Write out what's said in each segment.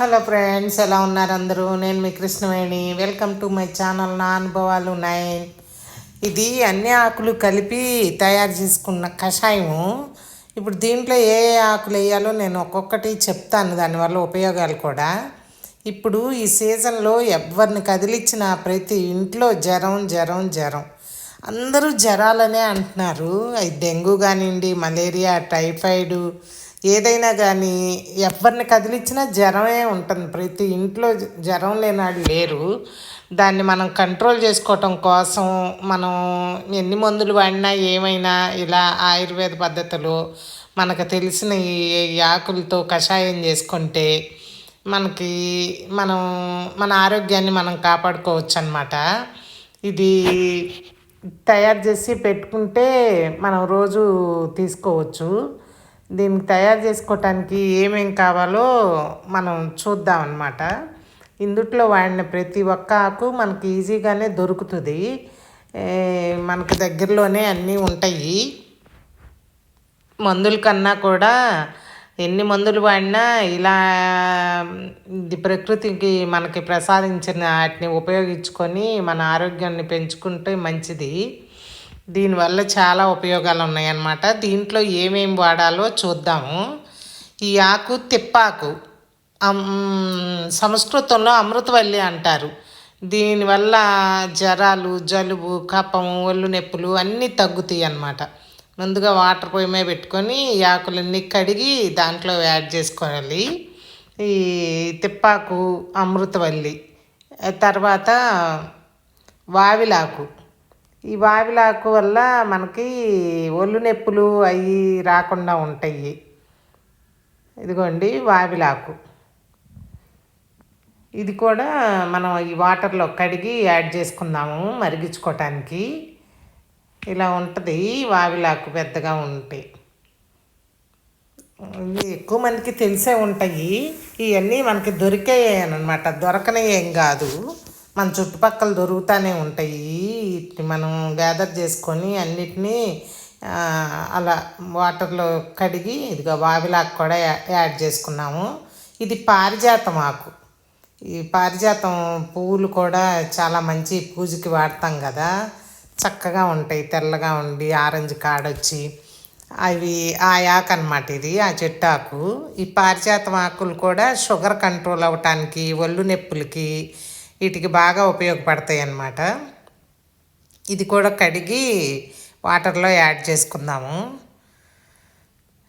Hello friends ఎలా ఉన్నారు అందరూ? నేను మీ Krishnaveni. Welcome to my channel నా అనుభవాలు ఉన్నాయి ఇది అన్ని ఆకులు కలిపి తయారు చేసుకున్న కషాయము. ఇప్పుడు దీంట్లో ఏ ఏ ఆకులు వేయాలో నేను ఒక్కొక్కటి చెప్తాను దానివల్ల ఉపయోగాలు కూడా. ఇప్పుడు ఈ సీజన్లో ఎవరిని కదిలిచ్చిన ప్రతి ఇంట్లో జ్వరం జ్వరం జ్వరం. అందరూ జ్వరాలనే అంటున్నారు. అది డెంగ్యూ కానివ్వండి మలేరియా టైఫాయిడ్ ఏదైనా కానీ ఎవరిని కదిలించినా జ్వరమే ఉంటుంది. ప్రతి ఇంట్లో జ్వరం లేనాడు లేరు దాన్ని మనం కంట్రోల్ చేసుకోవటం కోసం మనం ఎన్ని మందులు వాడినా ఏమైనా ఇలా ఆయుర్వేద పద్ధతులు మనకు తెలిసిన ఈ ఆకులతో కషాయం చేసుకుంటే మనకి మనం మన ఆరోగ్యాన్ని మనం కాపాడుకోవచ్చు అనమాట ఇది తయారు చేసి పెట్టుకుంటే మనం రోజు తీసుకోవచ్చు. దీనికి తయారు చేసుకోవటానికి ఏమేం కావాలో మనం చూద్దాం అన్నమాట. ఇందుట్లో వాడిన ప్రతి ఒక్క ఆకు మనకి ఈజీగానే దొరుకుతుంది. మనకు దగ్గరలోనే అన్నీ ఉంటాయి. మందుల కన్నా కూడా ఎన్ని మందులు వాడినా ఇలా ఇది ప్రకృతికి మనకి ప్రసాదించిన వాటిని ఉపయోగించుకొని మన ఆరోగ్యాన్ని పెంచుకుంటే మంచిది. దీనివల్ల చాలా ఉపయోగాలు ఉన్నాయన్నమాట దీంట్లో ఏమేమి వాడాలో చూద్దాము. ఈ ఆకు తిప్పాకు. సంస్కృతంలో అమృతవల్లి అంటారు. దీనివల్ల జ్వరాలు జలుబు కఫం ఒళ్ళు నొప్పులు అన్నీ తగ్గుతాయి అన్నమాట. ముందుగా వాటర్ పొయ్యి మీద పెట్టుకొని ఈ ఆకులన్నీ కడిగి దాంట్లో యాడ్ చేసుకోవాలి. ఈ తిప్పాకు అమృతవల్లి తర్వాత వావిలాకు. ఈ వావిలాకు వల్ల మనకి ఒళ్ళు నొప్పులు అవి రాకుండా ఉంటాయి. ఇదిగోండి వావిలాకు ఇది కూడా మనం ఈ వాటర్లో కడిగి యాడ్ చేసుకుందాము మరిగించుకోవటానికి ఇలా ఉంటుంది వావిలాకు పెద్దగా ఉంటే. ఇవి ఎక్కువ మందికి తెలిసే ఉంటాయి. ఇవన్నీ మనకి దొరికాయనమాట దొరకనే ఏం కాదు. మన చుట్టుపక్కల దొరుకుతూనే ఉంటాయి. వీటిని మనం గ్యాదర్ చేసుకొని అన్నిటినీ అలా వాటర్లో కడిగి ఇదిగో వావిలాకు కూడా యాడ్ చేసుకున్నాము. ఇది పారిజాతం ఆకు. ఈ పారిజాతం పువ్వులు కూడా చాలా మంచి పూజకి వాడతాం కదా. చక్కగా ఉంటాయి తెల్లగా ఉండి ఆరెంజ్ కాడొచ్చి. అవి ఆ ఆకు అనమాట ఇది ఆ చెట్టు ఆకు. ఈ పారిజాతం ఆకులు కూడా షుగర్ కంట్రోల్ అవ్వటానికి ఒళ్ళు నొప్పులకి వీటికి బాగా ఉపయోగపడతాయి అన్నమాట. ఇది కూడా కడిగి వాటర్లో యాడ్ చేసుకుందాము.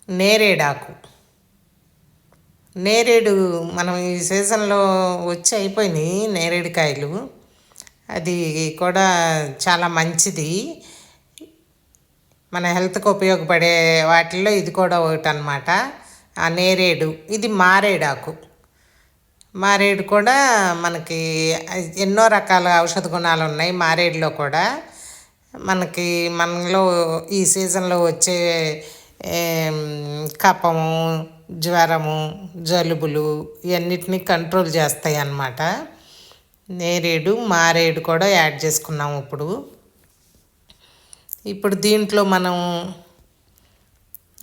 నేరేడాకు. నేరేడు మనం ఈ సీజన్లో వచ్చి అయిపోయినాయి నేరేడుకాయలు. అది కూడా చాలా మంచిది. మన హెల్త్కి ఉపయోగపడే వాటిల్లో ఇది కూడా ఒకటి అనమాట ఆ నేరేడు ఇది మారేడాకు. మారేడు కూడా మనకి ఎన్నో రకాల ఔషధ గుణాలు ఉన్నాయి మారేడులో కూడా. మనకి మనలో ఈ సీజన్లో వచ్చే కపము జ్వరము జలుబులు ఇవన్నిటిని కంట్రోల్ చేస్తాయి అన్నమాట నేరేడు మారేడు కూడా యాడ్ చేసుకున్నాము ఇప్పుడు. ఇప్పుడు దీంట్లో మనం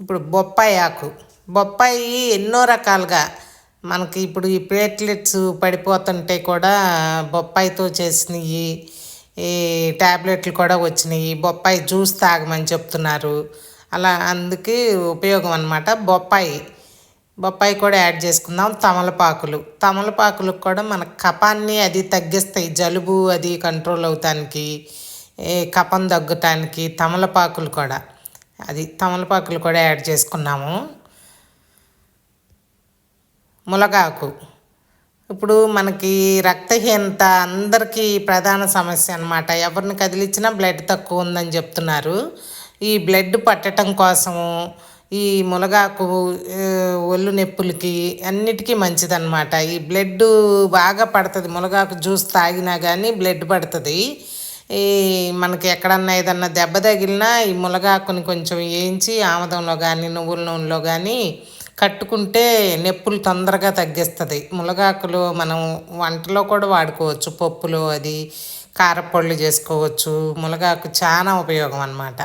ఇప్పుడు బొప్పాయి ఆకు. బొప్పాయి ఎన్నో రకాలుగా మనకి ఇప్పుడు ఈ ప్లేట్లెట్స్ పడిపోతుంటే కూడా బొప్పాయితో చేసినవి ఈ ట్యాబ్లెట్లు కూడా వచ్చినాయి బొప్పాయి జ్యూస్ తాగమని చెప్తున్నారు. అలా అందుకే ఉపయోగం అనమాట బొప్పాయి. బొప్పాయి కూడా యాడ్ చేసుకుందాం తమలపాకులు. తమలపాకులకు కూడా మన కపాన్ని అది తగ్గిస్తాయి జలుబు అది కంట్రోల్ అవుతానికి కపం తగ్గటానికి తమలపాకులు కూడా. అది తమలపాకులు కూడా యాడ్ చేసుకున్నాము. ములగాకు. ఇప్పుడు మనకి రక్తహీనత అందరికీ ప్రధాన సమస్య అనమాట ఎవరిని కదిలించినా బ్లడ్ తక్కువ ఉందని చెప్తున్నారు. ఈ బ్లడ్ పట్టడం కోసము ఈ ములగాకు ఒళ్ళు నొప్పులకి అన్నిటికీ మంచిదన్నమాట. ఈ బ్లడ్ బాగా పడుతుంది. ములగాకు జ్యూస్ తాగినా కానీ బ్లడ్ పడుతుంది. ఈ మనకి ఎక్కడన్నా ఏదన్నా దెబ్బ తగిలినా ఈ ములగాకుని కొంచెం వేయించి ఆమదంలో కానీ నువ్వుల నూనెలో కానీ కట్టుకుంటే నొప్పులు తొందరగా తగ్గిస్తుంది. ములగాకులు మనం వంటలో కూడా వాడుకోవచ్చు. పప్పులు అది కారపళ్ళు చేసుకోవచ్చు. ములగాకు చాలా ఉపయోగం అనమాట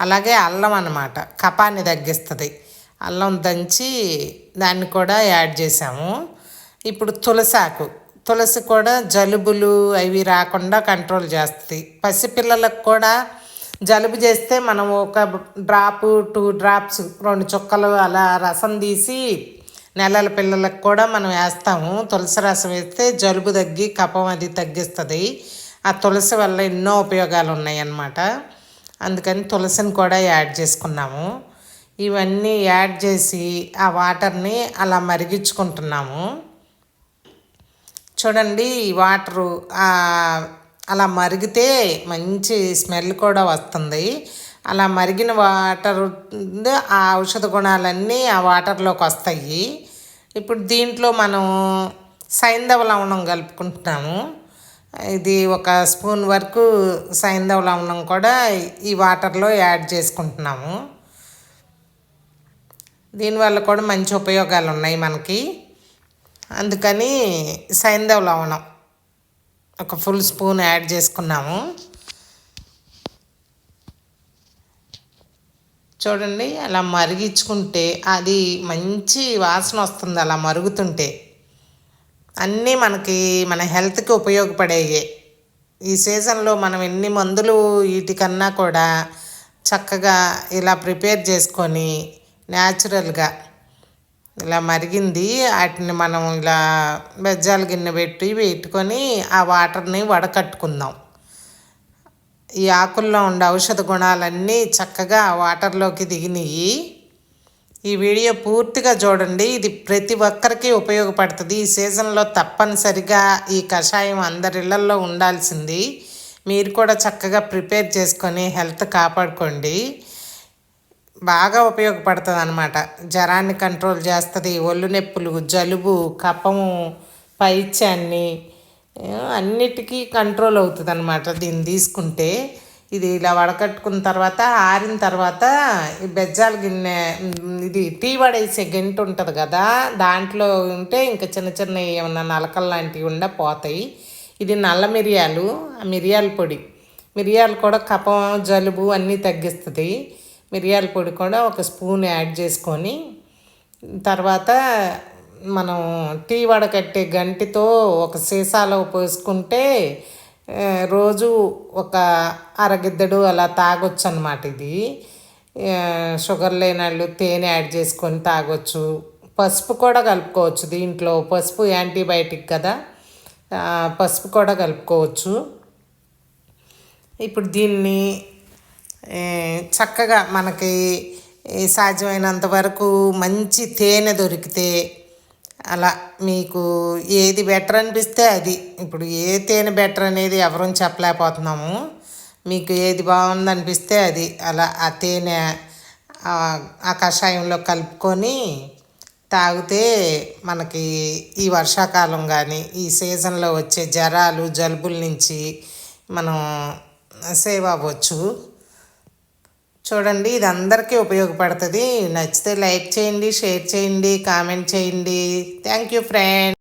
అలాగే అల్లం అనమాట కపాన్ని తగ్గిస్తుంది. అల్లం దంచి దాన్ని కూడా యాడ్ చేసాము. ఇప్పుడు తులసాకు. తులసి కూడా జలుబులు అవి రాకుండా కంట్రోల్ చేస్తుంది. పసిపిల్లలకు కూడా జలుబు చేస్తే మనం ఒక డ్రాప్ టూ డ్రాప్స్ రెండు చుక్కలు అలా రసం తీసి నెలల పిల్లలకు కూడా మనం వేస్తాము. తులసి రసం వేస్తే జలుబు తగ్గి కఫం అది తగ్గిస్తుంది. ఆ తులసి వల్ల ఎన్నో ఉపయోగాలు ఉన్నాయి అన్నమాట అందుకని తులసిని కూడా యాడ్ చేసుకున్నాము. ఇవన్నీ యాడ్ చేసి ఆ వాటర్ని అలా మరిగించుకుంటున్నాము. చూడండి ఈ వాటరు అలా మరిగితే మంచి స్మెల్ కూడా వస్తుంది. అలా మరిగిన వాటర్ ఆ ఔషధ గుణాలన్నీ ఆ వాటర్లోకి వస్తాయి. ఇప్పుడు దీంట్లో మనం సైంధవ లవణం కలుపుకుంటున్నాము. ఇది ఒక స్పూన్ వరకు సైంధవ లవణం కూడా ఈ వాటర్లో యాడ్ చేసుకుంటున్నాము. దీనివల్ల కూడా మంచి ఉపయోగాలు ఉన్నాయి మనకి. అందుకని సైంధవ లవణం. ఒక ఫుల్ స్పూన్ యాడ్ చేసుకున్నాము. చూడండి అలా మరిగించుకుంటే అది మంచి వాసన వస్తుంది అలా మరుగుతుంటే. అన్నీ మనకి మన హెల్త్కి ఉపయోగపడేవి ఈ సీజన్లో మనం ఎన్ని మందులు వీటికన్నా కూడా చక్కగా ఇలా ప్రిపేర్ చేసుకొని న్యాచురల్గా ఇలా మరిగింది. వాటిని మనం ఇలా బెజ్జాల గిన్నె పెట్టి పెట్టుకొని ఆ వాటర్ని వడకట్టుకుందాం. ఈ ఆకుల్లో ఉండే ఔషధ గుణాలన్నీ చక్కగా ఆ వాటర్లోకి దిగినాయి ఈ వీడియో పూర్తిగా చూడండి. ఇది ప్రతి ఒక్కరికి ఉపయోగపడుతుంది. ఈ సీజన్లో తప్పనిసరిగా ఈ కషాయం అందరి ఇళ్ళల్లో ఉండాల్సింది. మీరు కూడా చక్కగా ప్రిపేర్ చేసుకొని హెల్త్ కాపాడుకోండి. బాగా ఉపయోగపడుతుంది అనమాట జ్వరాన్ని కంట్రోల్ చేస్తుంది ఒళ్ళు నొప్పులు జలుబు కఫము పైత్యాన్ని అన్నిటికీ కంట్రోల్ అవుతుంది అనమాట దీన్ని తీసుకుంటే. ఇది ఇలా వడకట్టుకున్న తర్వాత ఆరిన తర్వాత ఈ బెజ్జాల గిన్నె ఇది టీ వడేసే గంట ఉంటుంది కదా దాంట్లో ఉంటే ఇంకా చిన్న చిన్న ఏమన్నా నలకలు లాంటివి ఉండ పోతాయి. ఇది నల్ల మిరియాలు ఆ మిరియాల పొడి. మిరియాలు కూడా కపం జలుబు అన్నీ తగ్గిస్తుంది. మిరియాల పొడి కూడా ఒక స్పూన్ యాడ్ చేసుకొని తర్వాత మనం టీ వడకట్టే గంటితో ఒక సీసాలో పోసుకుంటే రోజు ఒక అరగిద్దడు అలా తాగొచ్చు అనమాట ఇది షుగర్ లేని వాళ్ళు తేనె యాడ్ చేసుకొని తాగొచ్చు. పసుపు కూడా కలుపుకోవచ్చు దీంట్లో. పసుపు యాంటీబయాటిక్ కదా. పసుపు కూడా కలుపుకోవచ్చు. ఇప్పుడు దీన్ని చక్కగా మనకి సాధ్యమైనంత వరకు మంచి తేనె దొరికితే అలా మీకు ఏది బెటర్ అనిపిస్తే అది. ఇప్పుడు ఏ తేనె బెటర్ అనేది ఎవరూ చెప్పలేకపోతున్నాము. మీకు ఏది బాగుంది అనిపిస్తే అది. అలా ఆ తేనె ఆ కషాయంలో కలుపుకొని తాగితే మనకి ఈ వర్షాకాలం కానీ ఈ సీజన్లో వచ్చే జ్వరాలు జలుబుల నుంచి మనం సేవ్ అవ్వచ్చు. చూడండి ఇది అందరికీ ఉపయోగపడుతుంది. నచ్చితే లైక్ చేయండి షేర్ చేయండి కామెంట్ చేయండి. Thank you friend.